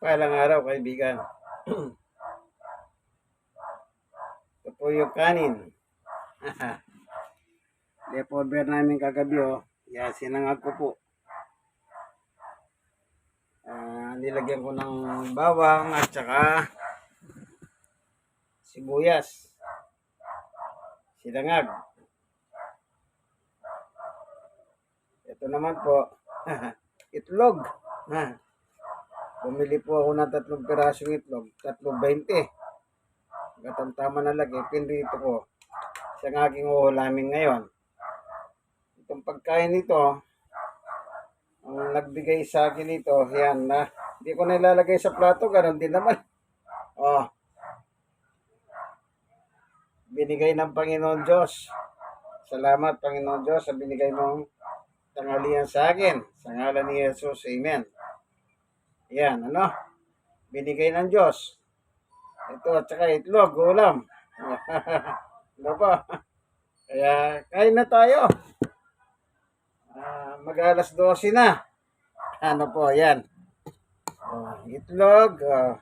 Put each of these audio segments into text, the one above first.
Palang araw, kaibigan. Ito po yung kanin. Leftover namin kagabi, oh. Yan, sinangag ko po. Ah, nilagyan ko ng bawang at saka sibuyas. Sinangag. Ito naman po, itlog. Ha. Bumili po ako ng tatlong pirasong itlog, tatlong 20. Gatang tama na lagi, pinrito ko. Ang aking uulamin ngayon. Itong pagkain nito, ang nagbigay sa akin nito, yan na, hindi ko na ilalagay sa plato, ganun din naman. Oh. Binigay ng Panginoon Diyos. Salamat, Panginoon Diyos, sa binigay mong tanghalian sa akin. Sa ngalan ni Jesus, Amen. Yan, ano? Binigay ng Diyos. Ito, at saka itlog, ulam. ano ba? Kaya, kain na tayo. Ah, mag alas 12 na. Ano po, yan. Oh, itlog. ah.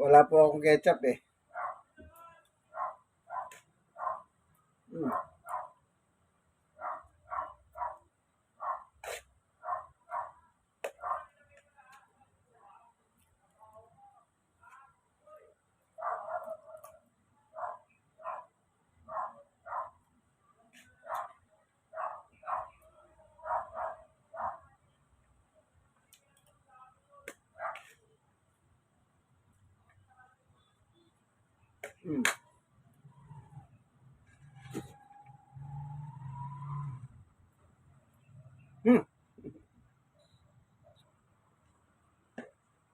wala po akong ketchup eh. Hmm. Hmm. Hmm.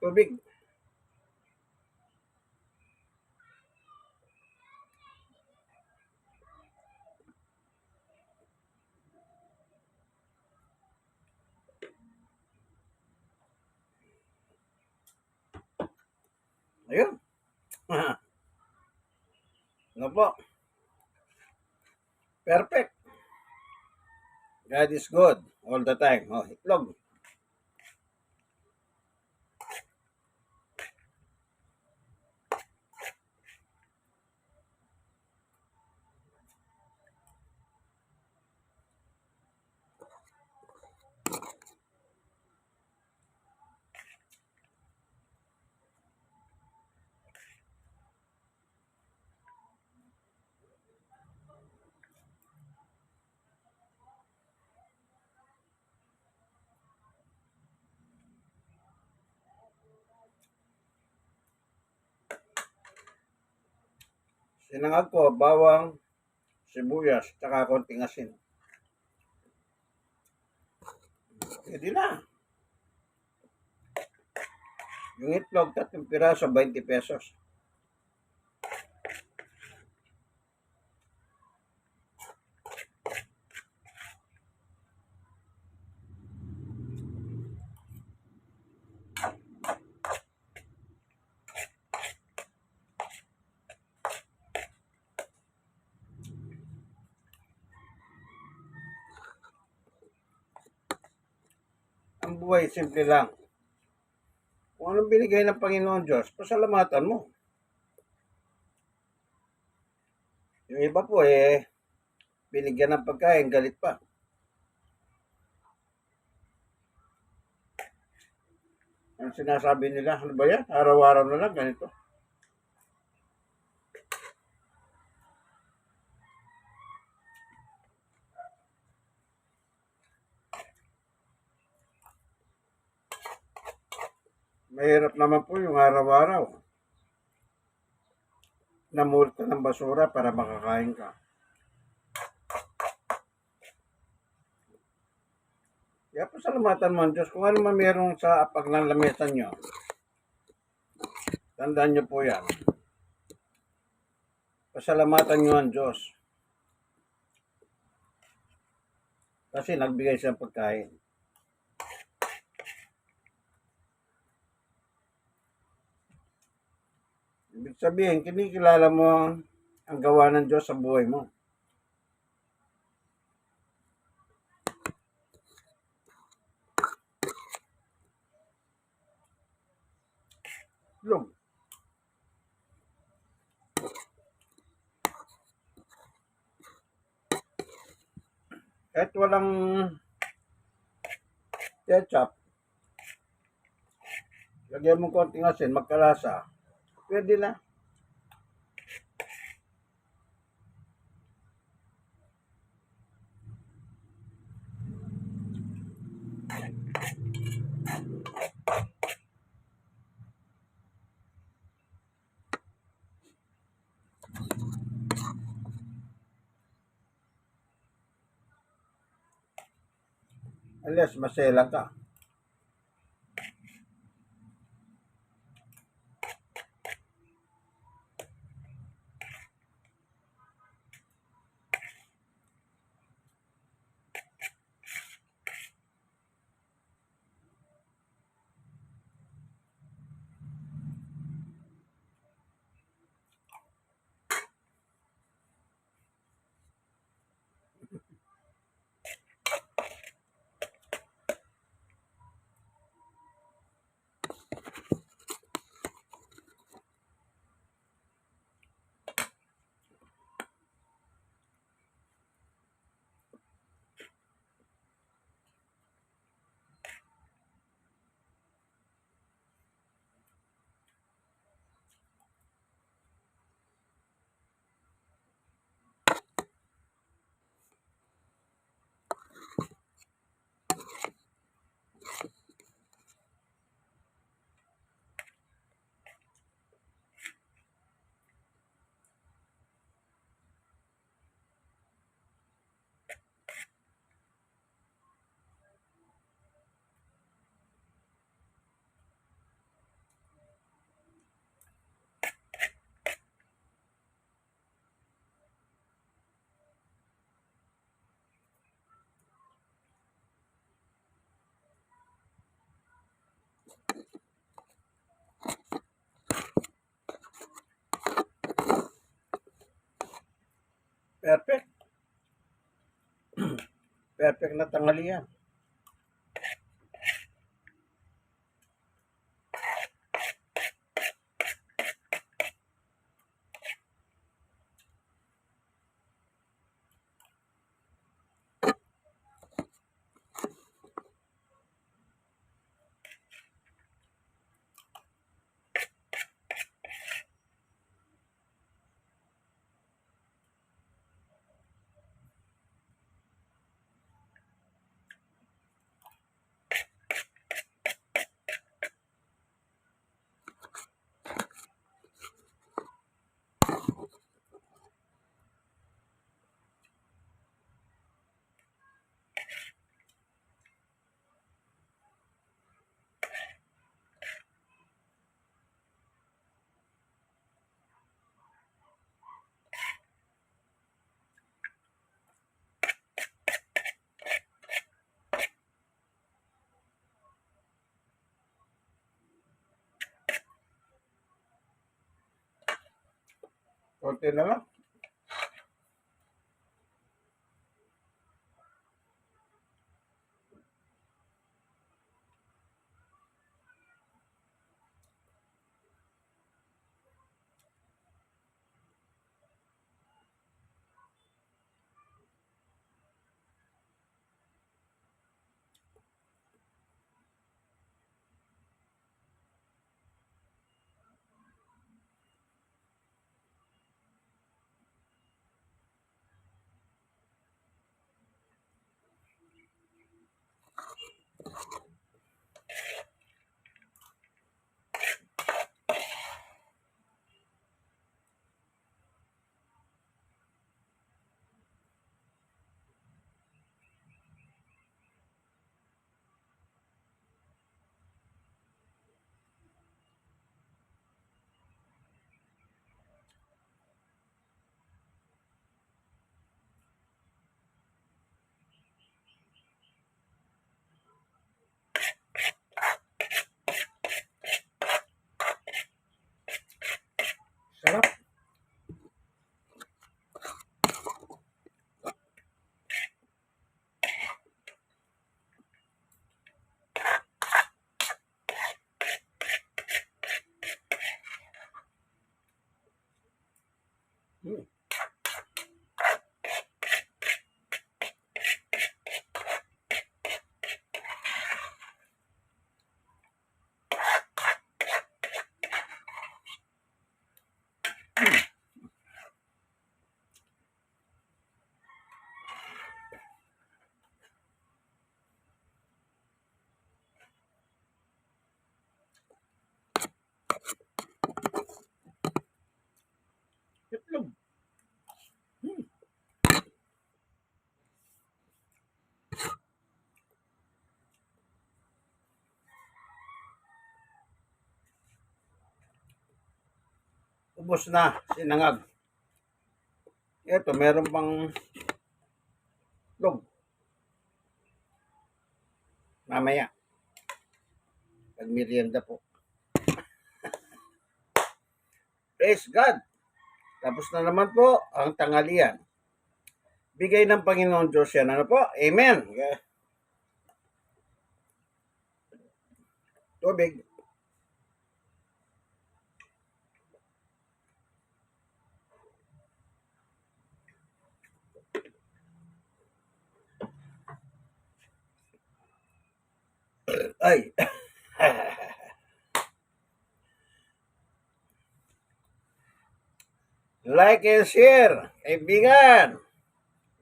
Tubig. Ayun. Ano po? Perfect. God is good all the time. Oh, itlog. Sinangag ko, bawang, sibuyas, tsaka konting asin. Pwede na. Yung itlog, tatlong piraso, 20 pesos. Buhay, simple lang. Kung anong binigay ng Panginoon Diyos, pasalamatan mo. Yung iba po eh, binigyan ng pagkain, galit pa. Ang sinasabi nila, ano ba yan? Araw-araw na lang, ganito. Mahirap naman po yung araw-araw. Namulta ng basura para makakain ka. Kaya pasalamatan mo ang Diyos kung ano man meron sa lamesa nyo. Tandaan nyo po yan. Pasalamatan nyo ang Diyos. Kasi nagbigay siya ng pagkain. Ibig sabihin, kinikilala mo ang gawa ng Diyos sa buhay mo. Itlog. Kahit walang ketchup, lagyan mo konting asin, magkalasa. Pwede na. Unless masela ka. Perfect. Perfect na tanghalian. Konti na ubos na sinangag. Ito, meron pang log. Mamaya. Pag merienda po. Praise God. Tapos na naman po ang tangalian. Bigay ng Panginoon Diyos yan. Ano po? Amen. Tubig. Ay. like and share. Kaibigan.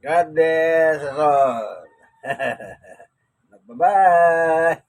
God bless us all. Bye-bye.